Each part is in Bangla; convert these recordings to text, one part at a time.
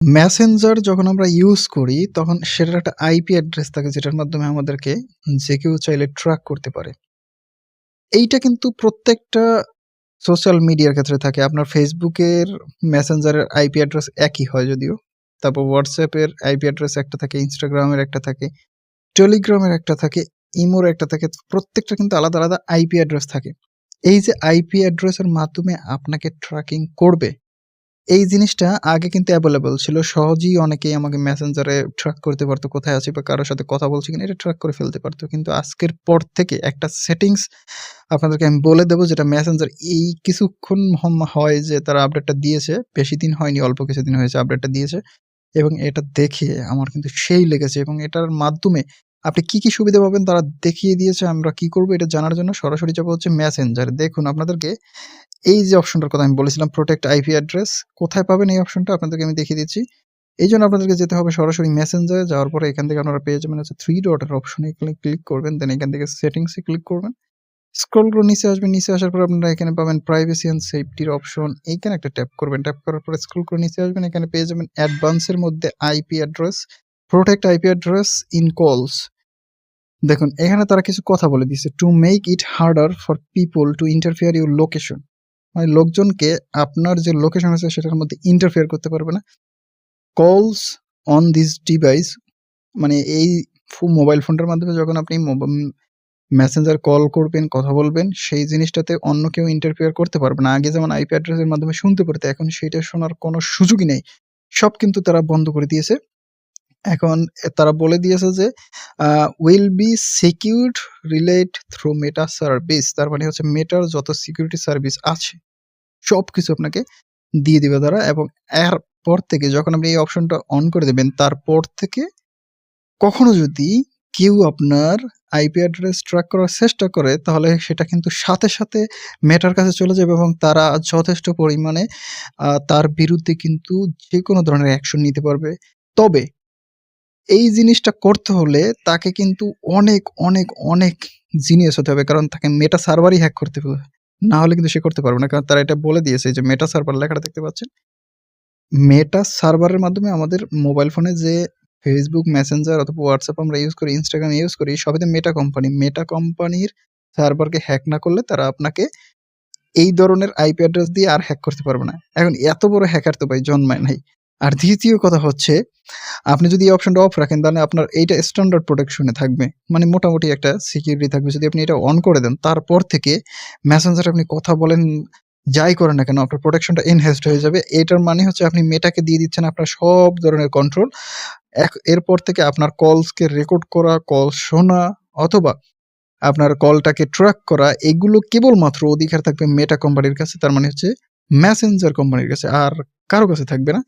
মেসেঞ্জার যখন আমরা ইউজ করি তখন সেটার একটা আইপি অ্যাড্রেস থাকে যেটার মাধ্যমে আমাদেরকে যে কেউ চাইলে ট্র্যাক করতে পারে। এইটা কিন্তু প্রত্যেকটা সোশ্যাল মিডিয়ার ক্ষেত্রে থাকে। আপনার ফেসবুকের মেসেঞ্জারের আইপি অ্যাড্রেস একই হয় যদিও। তারপর হোয়াটসঅ্যাপের আইপি অ্যাড্রেস একটা থাকে, ইনস্টাগ্রামের একটা থাকে, টেলিগ্রামের একটা থাকে, ইমোর একটা থাকে। প্রত্যেকটা কিন্তু আলাদা, আলাদা আইপি অ্যাড্রেস থাকে। এই যে আইপি অ্যাড্রেসের মাধ্যমে আপনাকে ট্র্যাকিং করবে, এই জিনিসটা আগে কিন্তু এভেইলেবল ছিল। সহজেই অনেকেই আমাকে মেসেঞ্জারে ট্র্যাক করতে পারতো কোথায় আছি বা কারোর সাথে কথা বলছি কিনা এটা ট্র্যাক করে ফেলতে পারতো কিন্তু আজকের পর থেকে একটা সেটিংস আপনাদেরকে আমি বলে দেবো যেটা মেসেঞ্জার এই কিছুক্ষণ হয় যে তারা আপডেটটা দিয়েছে। বেশি দিন হয়নি, অল্প কিছুদিন হয়েছে আপডেটটা দিয়েছে। এবং এটা দেখে আমার কিন্তু সেই লেগেছে এবং এটার মাধ্যমে আপনি কি, কি সুবিধা পাবেন তারা দেখিয়ে দিয়েছে। আমরা কি করব এটা জানার জন্য সরাসরি যাব হচ্ছে মেসেঞ্জারে। দেখুন আপনাদেরকে এই যে অপশনটার কথা আমি বলেছিলাম প্রোটেক্ট আইপি অ্যাড্রেস কোথায় পাবেন এই অপশনটা আপনাদেরকে আমি দেখিয়ে দিচ্ছি। এই জন্য আপনাদেরকে যেতে হবে সরাসরি মেসেঞ্জারে যাওয়ার পরে এখান থেকে আপনারা পেয়ে যাবেন হচ্ছে 3 ডট এর অপশনে ক্লিক করবেন। দেন এখান থেকে সেটিংস ক্লিক করবেন। স্ক্রল করে নিচে আসবেন। নিচে আসার পর আপনারা এখানে পাবেন প্রাইভেসি অ্যান্ড সেফটির অপশন। এইখানে একটা ট্যাপ করবেন। ট্যাপ করার পরে স্ক্রল করে নিচে আসবেন। এখানে পেয়ে যাবেন অ্যাডভান্স এর মধ্যে IP address, protect IP address in calls. দেখুন এখানে তারা কিছু কথা বলে দিয়েছে। To make it harder for people to interfere your location. মানে লোকজনকে আপনার যে লোকেশন আছে সেটার মধ্যে ইন্টারফেয়ার করতে পারবে না। কলস অন দিস ডিভাইস মানে এই মোবাইল ফোনটার মাধ্যমে যখন আপনি মেসেঞ্জার কল করবেন, কথা বলবেন সেই জিনিসটাতে অন্য কেউ ইন্টারফেয়ার করতে পারবে না। আগে যেমন আইপি অ্যাড্রেসের মাধ্যমে শুনতে পারত এখন সেটা শোনার কোনো সুযোগই নেই। সব কিন্তু তারা বন্ধ করে দিয়েছে। এখন তারা বলে দিয়েছে যে will be secured relate through Meta service তার মানে হচ্ছে মেটার যত সিকিউরিটি সার্ভিস আছে সব কিছু আপনাকে দিয়ে দিবে তারা এবং এরপর থেকে যখন আপনি এই অপশনটা অন করে দেবেন তারপর থেকে কখনো যদি কেউ আপনার আইপি অ্যাড্রেস ট্র্যাক করার চেষ্টা করে তাহলে সেটা কিন্তু সাথে, সাথে মেটার কাছে চলে যাবে এবং তারা যথেষ্ট পরিমাণে তার বিরুদ্ধে কিন্তু যে কোনো ধরনের অ্যাকশন নিতে পারবে। তবে এই জিনিসটা করতে হলে তাকে কিন্তু অনেক, অনেক, অনেক জিনিয়াস হতে হবে। কারণ তাকে মেটা সার্ভারই হ্যাক করতে হবে। না হলে কিন্তু সে করতে পারবে না। কারণ তারা এটা বলে দিয়েছে যে মেটা সার্ভার লেখাটা দেখতে পাচ্ছেন। মেটা সার্ভারের মাধ্যমে আমাদের মোবাইল ফোনে যে ফেসবুক মেসেঞ্জার অথবা হোয়াটসঅ্যাপ আমরা ইউজ করি, ইনস্টাগ্রাম ইউজ করি সবই তো মেটা কোম্পানি। মেটা কোম্পানির সার্ভারকে হ্যাক না করলে তারা আপনাকে এই ধরনের আইপি অ্যাড্রেস দিয়ে আর হ্যাক করতে পারবে না। এখন এত বড় হ্যাকার তো ভাই জন্মায় নাই। আর দ্বিতীয় কথা হচ্ছে আপনি যদি এই অপশনটা অফ রাখেন তাহলে আপনার এইটা স্ট্যান্ডার্ড প্রোটেকশনে থাকবে। মানে মোটামুটি একটা সিকিউরিটি থাকবে। যদি আপনি এটা অন করে দেন তারপর থেকে মেসেঞ্জারে আপনি কথা বলেন, যাই করেন না কেন আপনার প্রোটেকশনটা এনহ্যান্সড হয়ে যাবে। এটার মানে হচ্ছে আপনি মেটাকে দিয়ে দিচ্ছেন আপনার সব ধরনের কন্ট্রোল। এরপর থেকে আপনার কলসকে রেকর্ড করা, কল শোনা অথবা আপনার কলটাকে ট্র্যাক করা এগুলো কেবলমাত্র অধিকার থাকবে মেটা কোম্পানির কাছে। তার মানে হচ্ছে মেসেঞ্জার কোম্পানির কাছে। আর কারও কাছে থাকবে না।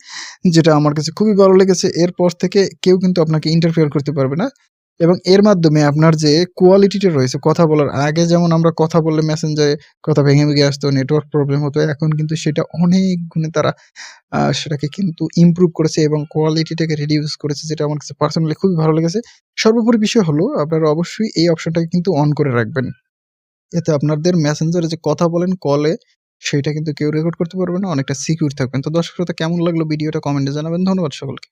যেটা আমার কাছে খুবই ভালো লেগেছে। এরপর থেকে কেউ কিন্তু আপনাকে ইন্টারফেয়ার করতে পারবে না। এবং এর মাধ্যমে আপনার যে কোয়ালিটিটা রয়েছে কথা বলার আগে যেমন আমরা কথা বললে মেসেঞ্জারে কথা ভেঙে, ভেঙে আসতো, নেটওয়ার্ক প্রবলেম হতো। এখন কিন্তু সেটা অনেক গুণে তারা সেটাকে কিন্তু ইমপ্রুভ করেছে এবং কোয়ালিটিটাকে রিডিউস করেছে যেটা আমার কাছে পার্সোনালি খুবই ভালো লেগেছে। সর্বোপরি বিষয় হলো আপনারা অবশ্যই এই অপশনটাকে কিন্তু অন করে রাখবেন। এতে আপনাদের মেসেঞ্জারে যে কথা বলেন কলে সেইটা কিন্তু কেউ রেকর্ড করতে পারবে না। অনেকটা সিকিউর থাকবেন। তো দর্শক শ্রোতা, কেমন লাগল ভিডিওটা কমেন্টে জানাবেন। ধন্যবাদ সকলকে।